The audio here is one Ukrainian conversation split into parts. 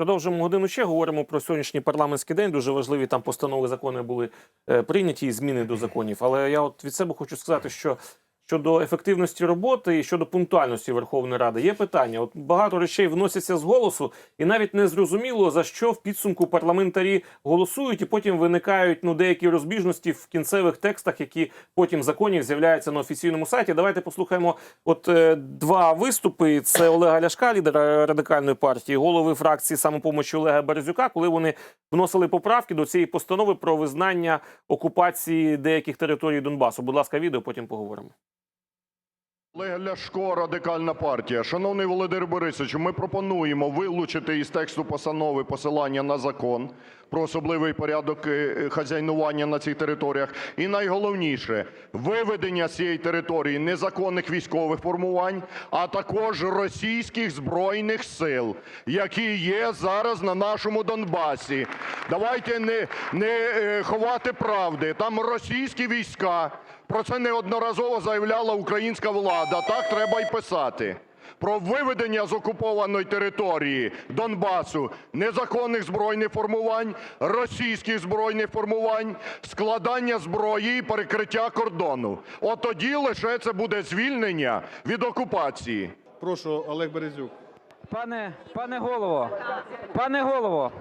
Продовжимо годину ще. Говоримо про сьогоднішній парламентський день. Дуже важливі там постанови закони були е, прийняті і зміни до законів. Але я от від себе хочу сказати, що щодо ефективності роботи і щодо пунктуальності Верховної Ради є питання. От багато речей вносяться з голосу, і навіть не зрозуміло за що в підсумку парламентарі голосують, і потім виникають ну деякі розбіжності в кінцевих текстах, які потім законів з'являються на офіційному сайті. Давайте послухаємо от е, два виступи. Це Олега Ляшка, лідера радикальної партії, голови фракції самопомочі Олега Березюка, коли вони вносили поправки до цієї постанови про визнання окупації деяких територій Донбасу. Будь ласка, відео потім поговоримо. Олег Ляшко, Радикальна партія. Шановний Володимир Борисович, ми пропонуємо вилучити із тексту постанови посилання на закон про особливий порядок е, хазяйнування на цих територіях. І найголовніше – виведення з цієї території незаконних військових формувань, а також російських Збройних Сил, які є зараз на нашому Донбасі. Давайте не, е, ховати правди. Там російські війська, про це неодноразово заявляла українська влада. Так треба й писати. Про виведення з окупованої території Донбасу незаконних збройних формувань, російських збройних формувань, складання зброї і перекриття кордону. От тоді лише це буде звільнення від окупації. Прошу, Олег Березюк. Пане, пане голово, пане голово,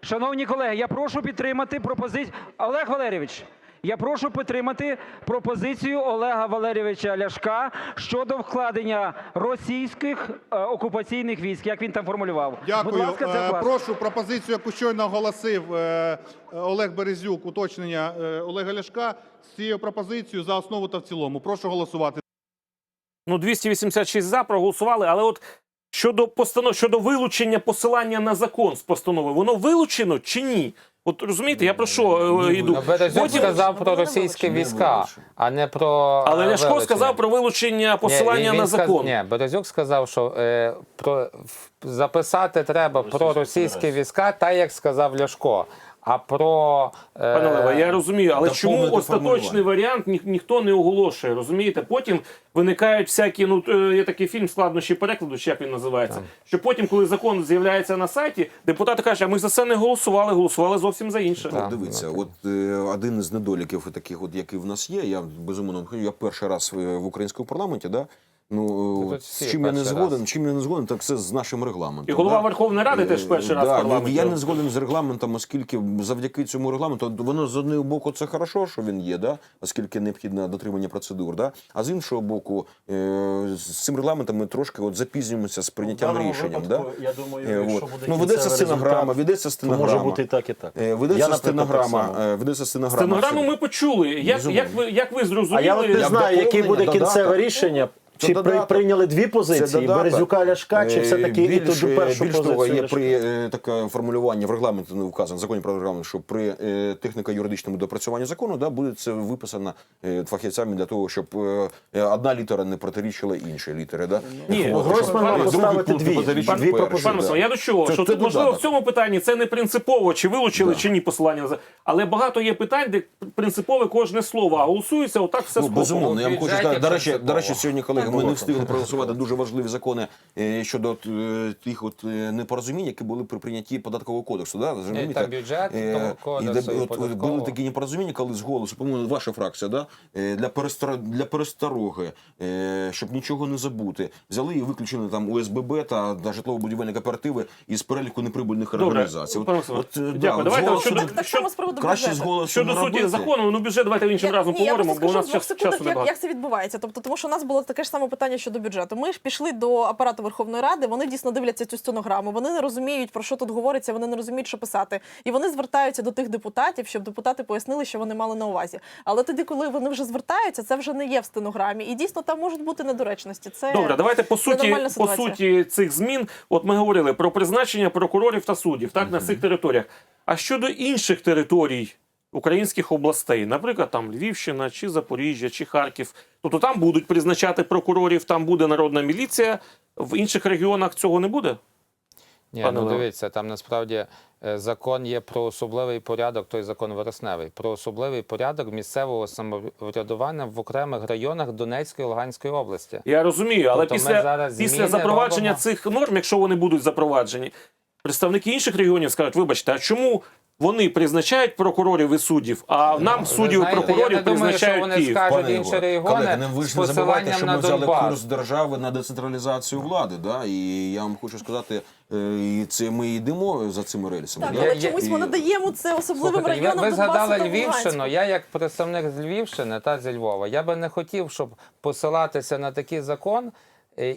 шановні колеги, я прошу підтримати пропозицію. Олег Валерійович, я прошу підтримати пропозицію Олега Валерійовича Ляшка щодо вкладення російських е, окупаційних військ, як він там формулював. Дякую. Будь ласка, це Е. Прошу пропозицію, яку щойно оголосив е, Олег Березюк, уточнення Олега Ляшка з цією пропозицією за основу та в цілому. Прошу голосувати. Ну, 286 за проголосували, але от щодо постанов, щодо вилучення посилання на закон з постанови, воно вилучено чи ні? От розумієте, я про що е, йду? Ну, Березюк Потім- сказав про російські війська, а не про Але е, Ляшко вилучення. сказав про вилучення Ні, посилання він на сказ- закон. Ні, Березюк сказав, що е, про в- записати треба про російські війська, так як сказав Ляшко. А про е, Пане Лева, я розумію, але чому остаточний варіант ні, ніхто не оголошує? Розумієте? Потім виникають всякі. Ну е, є такий фільм складнощі перекладу, чи як він називається. Що потім, коли закон з'являється на сайті, депутати кажуть, а ми за це не голосували, голосували зовсім за інше. Так. Дивіться, от е, один із недоліків таких, от який в нас є. Я безумовно я перший раз в, в українському парламенті, да. Ну от з чим я не перший згоден, раз. чим я не згоден, так це з нашим регламентом. І голова да. Верховної Ради теж перший раз в да, парламенті. Я не згоден з регламентом, оскільки завдяки цьому регламенту воно з одного боку це хорошо, що він є, да, оскільки необхідне дотримання процедур. Да, а з іншого боку, е, з цим регламентом ми трошки от запізнюємося з прийняттям даному рішенням. да? я думаю, Е, якщо буде ну, ведеться стенограма, ведеться то стенограма. може бути і так, і так. Е, Я, Ведеться наприклад, стенограма. е, Ведеться стенограма. Стенограму ми почули. Як, як, ви, як ви зрозуміли? А я от не знаю, яке буде кінцеве рішення. Це Чи при, додаток. прийняли дві позиції. Березюка Ляшка, чи Е, все-таки і більш, ту першу більш позицію? того, є Ляшка? при е, таке формулювання в регламенті не вказано в законі про регламент, що при е, техніко-юридичному допрацюванні закону да, буде це виписано е, фахівцями для того, щоб е, одна літера не протирічила іншій літері. Да? Ні, Гройсман мав поставити дві. Дві пропозиції. Я до чого? Це- що це тут можливо в цьому питанні це не принципово, чи вилучили, Да. чи ні посилання за- але багато є питань, де принципове кожне слово, а голосується отак все Ну, безумовно, я вам хочу сказати. До речі, до речі, сьогодні, колеги, ми не встигли проголосувати дуже важливі закони е, щодо е, тих от е, непорозумінь, які були при прийнятті податкового кодексу. Да? Розумієте? там бюджет, того кодексу, і от, от були такі непорозуміння, коли з голосу, по-моєму, ваша фракція, да? для, перестро... для перестороги, е, щоб нічого не забути, взяли і виключили там ОСББ та, та житлово-будівельні кооперативи із переліку неприбульних Добре, організацій. От, от, дякую. да, Давайте щодо- голосу- Так само з приводу краще з голосу Щодо суті закону, ну бюджет давайте іншим разом поговоримо, бо у нас час, двох часу як, як це відбувається. Тобто, тому що у нас було таке ж саме питання щодо бюджету. Ми ж пішли до апарату Верховної Ради, вони дійсно дивляться цю стенограму, вони не розуміють, про що тут говориться, вони не розуміють, що писати. І вони звертаються до тих депутатів, щоб депутати пояснили, що вони мали на увазі. Але тоді, коли вони вже звертаються, це вже не є в стенограмі. І дійсно там можуть бути недоречності. Це Добре, давайте по суті, по суті цих змін. От ми говорили про призначення прокурорів та суддів так, на цих територіях. А щодо інших територій українських областей, наприклад, там Львівщина, чи Запоріжжя, чи Харків, тобто там будуть призначати прокурорів, там буде народна міліція. В інших регіонах цього не буде. Ні, Пане ну дивіться, там насправді е, закон є про особливий порядок, той закон вересневий, про особливий порядок місцевого самоврядування в окремих районах Донецької і Луганської області. Я розумію, але Тобто після, зараз після запровадження робимо. цих норм, якщо вони будуть запроваджені, представники інших регіонів скажуть, вибачте, а чому вони призначають прокурорів і суддів, а нам суддів і прокурорів я не думаю, що призначають вони Київ? скажуть Пане інші Ігор, регіони колеги, не ви з ж не забувайте, посиланням що на ми взяли Донбас. курс держави на децентралізацію влади. Да? І я вам хочу сказати, е, і це ми йдемо за цими рельсами. Так, да? але чомусь ми надаємо це особливим Слухайте, ви- районам ви, Донбасу згадали та Львівщину. Луганську. Я як представник з Львівщини та зі Львова, я би не хотів, щоб посилатися на такий закон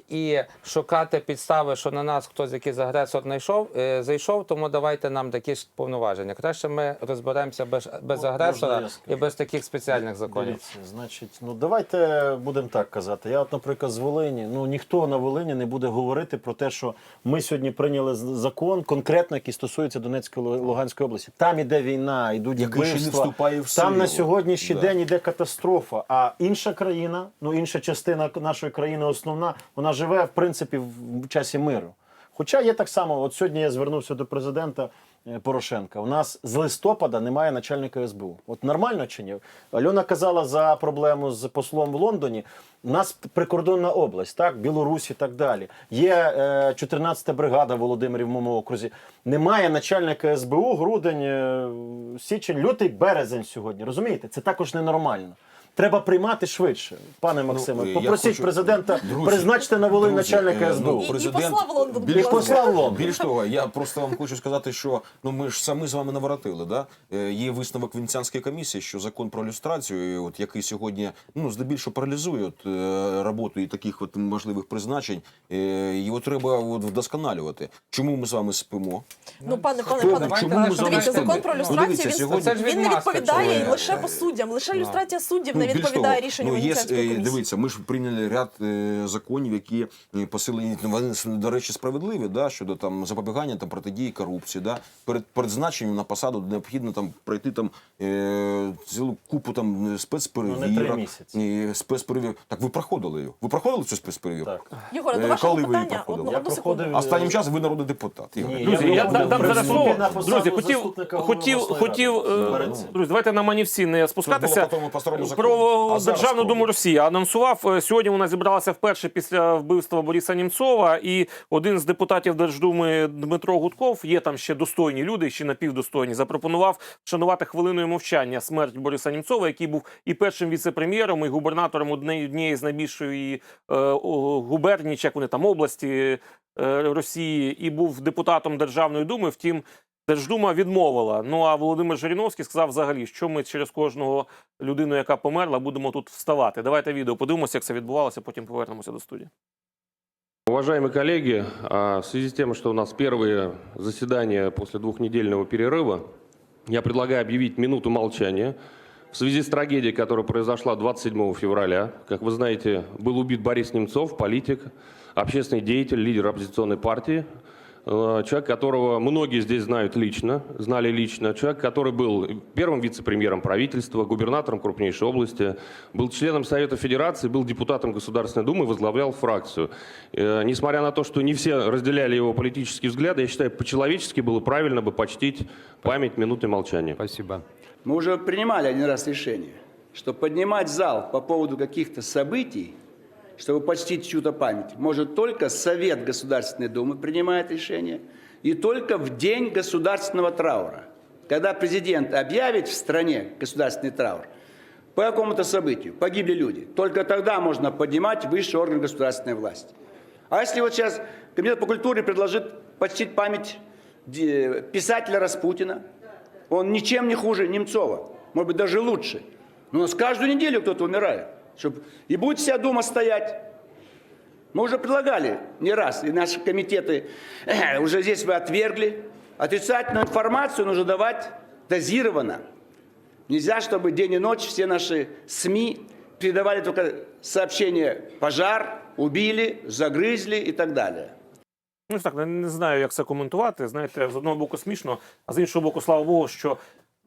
і шукати підстави, що на нас хтось якийсь агресор знайшов, е, зайшов, тому давайте нам такі ж повноваження. Краще ми розберемося без, без Можна агресора і без таких спеціальних законів. Дивіться, значить, ну давайте будемо так казати. Я, от, наприклад, з Волині. Ну ніхто на Волині не буде говорити про те, що ми сьогодні прийняли з- закон, конкретно який стосується Донецької Луганської області. Там іде війна, йдуть вбивства. вступає в Там на сьогоднішній Да. день іде катастрофа. А інша країна, ну інша частина нашої країни, основна, вона живе в принципі в часі миру. Хоча є так само, от сьогодні я звернувся до президента е, Порошенка. У нас з листопада немає начальника СБУ. От нормально чи ні? Альона казала за проблему з послом в Лондоні. У нас прикордонна область, так, Білорусь і так далі. Є е, 14-та бригада в Володимирі в моєму окрузі. Немає начальника СБУ, грудень, е, січень, лютий, березень сьогодні. Розумієте? Це також ненормально. Треба приймати швидше, пане Максиме. е, я Попросіть хочу- президента, Друзі, призначте на друзі, начальника е, СБУ. ну, І- і посла в Лондон, Більш І того, посла в Лондон. Більш того, я просто вам хочу сказати, що ну ми ж самі з вами наворотили. Да? Е, Є висновок Венеціанської комісії, що закон про люстрацію, от який сьогодні ну здебільшого паралізує от, роботу і таких от можливих призначень, його треба от, вдосконалювати. Чому ми з вами спимо? Ну, пане, пане, Хто- пане, чому ми з вами дивіться, закон про Ну, люстрацію, дивіться, він, сьогодні- він не відповідає лише по суддям, лише люстрація суддів не відповідає того, рішенню ну, є, е, комісії. Дивіться, ми ж прийняли ряд е, законів, які посилені, ну, вони до речі, справедливі, да, щодо там запобігання там протидії корупції. Да. Перед призначенням на посаду необхідно там пройти там е, цілу купу там спецперевірок. Ну, не три місяці. спецперевірок. Так ви проходили її? Ви проходили цю спецперевірку? Так. Єгоре, до вашого коли ви її проходили? Я проходив- Останнім часом ви народний депутат. Ігор. Ні, Друзі, я буду дам, зараз слово. Друзі, хотів, хотів, хотів, е, друзі, давайте на мані всі не спускатися. було по тому, по старому закону. Про Державну? Думу Росії анонсував. е, Сьогодні вона зібралася вперше після вбивства Бориса Німцова, і один з депутатів Держдуми Дмитро Гудков, є там ще достойні люди, ще напівдостойні, запропонував вшанувати хвилиною мовчання смерть Бориса Німцова, який був і першим віце-прем'єром, і губернатором однієї однієї з найбільшої е, губернії, як вони там області е, Росії, і був депутатом Державної думи. Втім, Держдума відмовила. Ну а Володимир Жириновський сказав взагалі, що ми через кожного людину, яка померла, будемо тут вставати. Давайте відео подивимося, як це відбувалося. Потім повернемося до студії. Уважаемые коллеги, а, в связи с тем, что у нас первые заседания после двухнедельного перерыва, я предлагаю объявить минуту молчания в связи с трагедией, которая произошла 27 февраля. Как вы знаете, был убит Борис Немцов, политик, общественный деятель, лидер оппозиционной партии, э, человек, которого многие здесь знают лично, знали лично, человек, который был первым вице-премьером правительства, губернатором крупнейшей области, был членом Совета Федерации, был депутатом Государственной Думы, возглавлял фракцию. Э, Несмотря на то, что не все разделяли его политические взгляды, я считаю, по-человечески было правильно бы почтить память минуты молчания. Спасибо. Мы уже принимали один раз решение, что поднимать зал по поводу каких-то событий, чтобы почтить чью-то память, может только Совет Государственной Думы принимает решение и только в день государственного траура. Когда президент объявит в стране государственный траур по какому-то событию, погибли люди, только тогда можно поднимать высший орган государственной власти. А если вот сейчас Комитет по культуре предложит почтить память де- писателя Распутина, он ничем не хуже Немцова, может быть, даже лучше. Но у нас каждую неделю кто-то умирает. Чтоб... И будет вся Дума стоять. Мы уже предлагали не раз, и наши комитеты э, уже здесь вы отвергли. Отрицательную информацию нужно давать дозированно. Нельзя, чтобы день и ночь все наши СМИ передавали только сообщения «пожар», «убили», «загрызли» и так далее. Ну так не, не знаю, як це коментувати. Знаєте, з одного боку смішно, а з іншого боку, слава Богу, що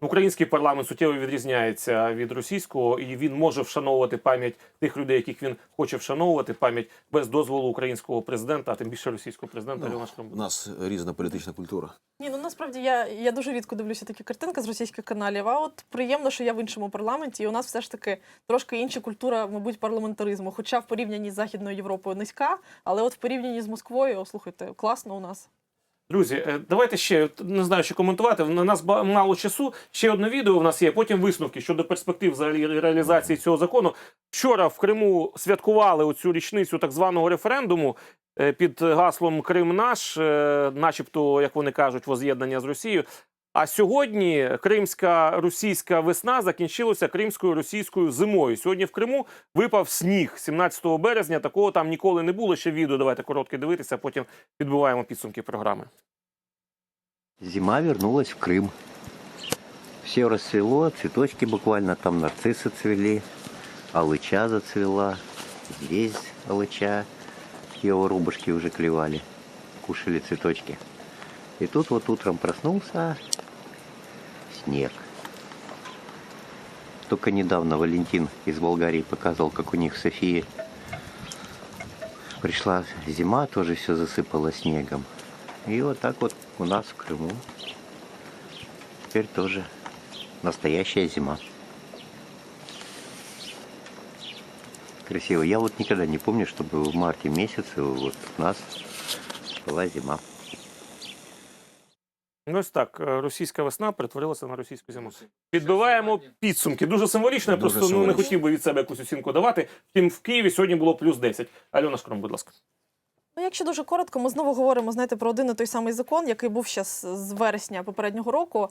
український парламент суттєво відрізняється від російського, і він може вшановувати пам'ять тих людей, яких він хоче вшановувати, пам'ять без дозволу українського президента, а тим більше російського президента. Леона У нас різна політична культура. Ні, ну насправді я, я дуже рідко дивлюся такі картинки з російських каналів. А от приємно, що я в іншому парламенті, і у нас все ж таки трошки інша культура, мабуть, парламентаризму. Хоча в порівнянні з Західною Європою низька, але от в порівнянні з Москвою, о, слухайте, класно у нас. Друзі, е, давайте ще не знаю, що коментувати. На нас мало часу. Ще одне відео в нас є. Потім висновки щодо перспектив взагалі реалізації цього закону. Вчора в Криму святкували оцю річницю так званого референдуму е, під гаслом Крим наш, е, начебто, як вони кажуть, воз'єднання з Росією. А сьогодні кримська російська весна закінчилася кримською російською зимою. Сьогодні в Криму випав сніг 17 березня. Такого там ніколи не було. Ще відео давайте коротке дивитися, а потім підбиваємо підсумки програми. Зима вернулась в Крым. Все расцвело, цветочки буквально, там нарциссы цвели, алыча зацвела, здесь алыча, его рубашки уже клевали, кушали цветочки. И тут вот утром проснулся снег. Только недавно Валентин из Болгарии показывал, как у них в Софии пришла зима, тоже все засыпало снегом. И вот так вот у нас в Крыму теперь тоже настоящая зима. Красиво. Я вот никогда не помню, чтобы в марте месяце вот у нас была зима. Ну, Ось так, е, російська весна перетворилася на російську зиму. Підбиваємо підсумки. Дуже символічно. Я Дуже просто ну, не хотів би від себе якусь оцінку давати. Втім, в Києві сьогодні було плюс 10. Альона Шкром, будь ласка. Ну, якщо дуже коротко, ми знову говоримо знаєте, про один і той самий закон, який був ще з вересня попереднього року.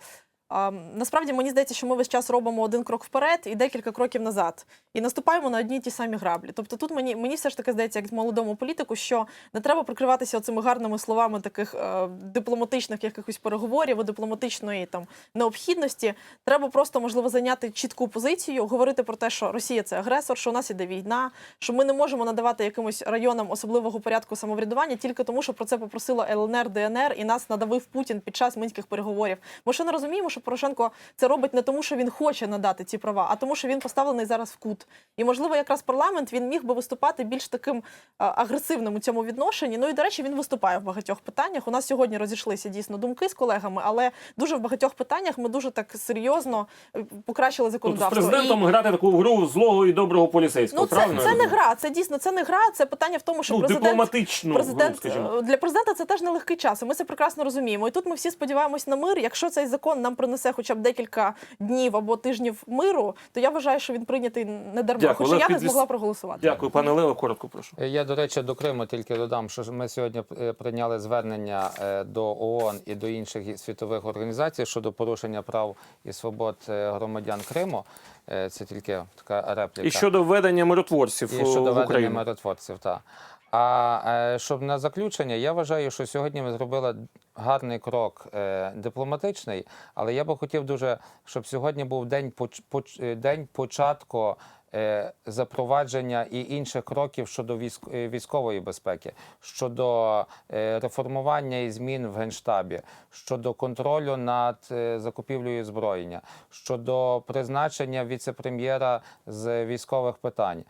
Насправді мені здається, що ми весь час робимо один крок вперед і декілька кроків назад, і наступаємо на одні й ті самі граблі. Тобто, тут мені мені все ж таки здається, як молодому політику, що не треба прикриватися цими гарними словами таких е, дипломатичних якихось переговорів, дипломатичної там необхідності. Треба просто можливо зайняти чітку позицію, говорити про те, що Росія це агресор, що у нас іде війна, що ми не можемо надавати якимось районам особливого порядку самоврядування тільки тому, що про це попросила ЛНР, ДНР і нас надавив Путін під час мінських переговорів. Ми ще не розуміємо, що Порошенко це робить не тому, що він хоче надати ці права, а тому, що він поставлений зараз в кут. І можливо, якраз парламент він міг би виступати більш таким агресивним у цьому відношенні. Ну і до речі, він виступає в багатьох питаннях. У нас сьогодні розійшлися дійсно думки з колегами, але дуже в багатьох питаннях ми дуже так серйозно е, покращили Тут з законодавство. президентом І- грати таку гру злого і доброго поліцейського. Ну, це, правильно? це не гра, це дійсно це не гра. Це питання в тому, що Ну, президент, гру, президент скажімо. е, для президента це теж нелегкий час. І ми це прекрасно розуміємо. І тут ми всі сподіваємось на мир. Якщо цей закон нам принесе хоча б декілька днів або тижнів миру, то я вважаю, що він прийнятий не дарма. Дякую. Хоча я не змогла проголосувати. Дякую, пане Лео. Коротко прошу. Я, до речі, до Криму тільки додам, що ж ми сьогодні е, прийняли звернення е, до ООН і до інших світових організацій щодо порушення прав і свобод е, громадян Криму. Е, Це тільки така репліка. І щодо введення миротворців І щодо в ведення Україну. миротворців, так. А е, щоб на заключення, я вважаю, що сьогодні ми зробили гарний крок е, дипломатичний, але я би хотів дуже, щоб сьогодні був день, е, день початку запровадження і інших кроків щодо військ, військової безпеки, щодо реформування і змін в генштабі, щодо контролю над закупівлею озброєння, щодо призначення віце-прем'єра з військових питань.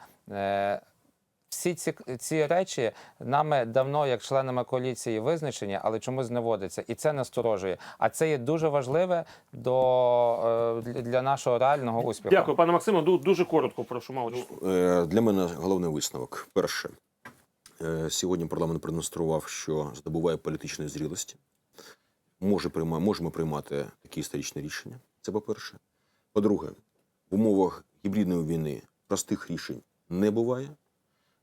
Всі ці, ці речі нами давно, як членами коаліції, визначені, але чомусь не вводиться. І це насторожує. А це є дуже важливе до, е, для- нашого реального успіху. Дякую, пане Максиме. Ду- Дуже коротко прошу мало. Е, Для мене головний висновок. Перше, е, сьогодні парламент продемонстрував, що здобуває політичної зрілості. Може прийма, можемо приймати такі історичні рішення. Це по-перше. По-друге, в умовах гібридної війни простих рішень не буває.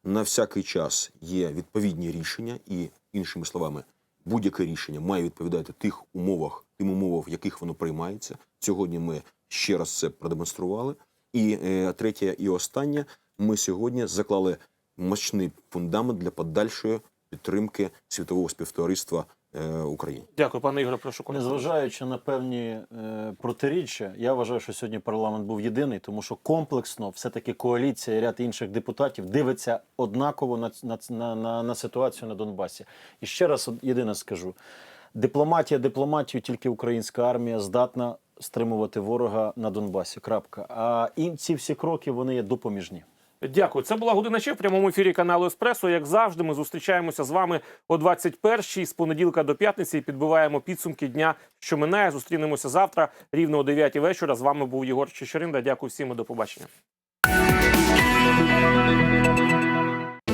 На всякий час є відповідні рішення, і, іншими словами, будь-яке рішення має відповідати тих умовах, тим умовам, в яких воно приймається. Сьогодні ми ще раз це продемонстрували. І е, третє і останнє, ми сьогодні заклали мощний фундамент для подальшої підтримки світового співтовариства Україні. Дякую, пане Ігоре, прошу коротко. Незважаючи на певні е, протиріччя, я вважаю, що сьогодні парламент був єдиний, тому що комплексно все-таки коаліція і ряд інших депутатів дивиться однаково на, на, на, на, на ситуацію на Донбасі. І ще раз єдине скажу: дипломатія, дипломатію, тільки українська армія здатна стримувати ворога на Донбасі. Крапка. А і ці всі кроки вони є допоміжні. Дякую. Це була година ще в прямому ефірі каналу Еспресо. Як завжди, ми зустрічаємося з вами о 21-й з понеділка до п'ятниці і підбиваємо підсумки дня, що минає. Зустрінемося завтра рівно о 9 вечора. З вами був Єгор Чечеринда. Дякую всім і до побачення.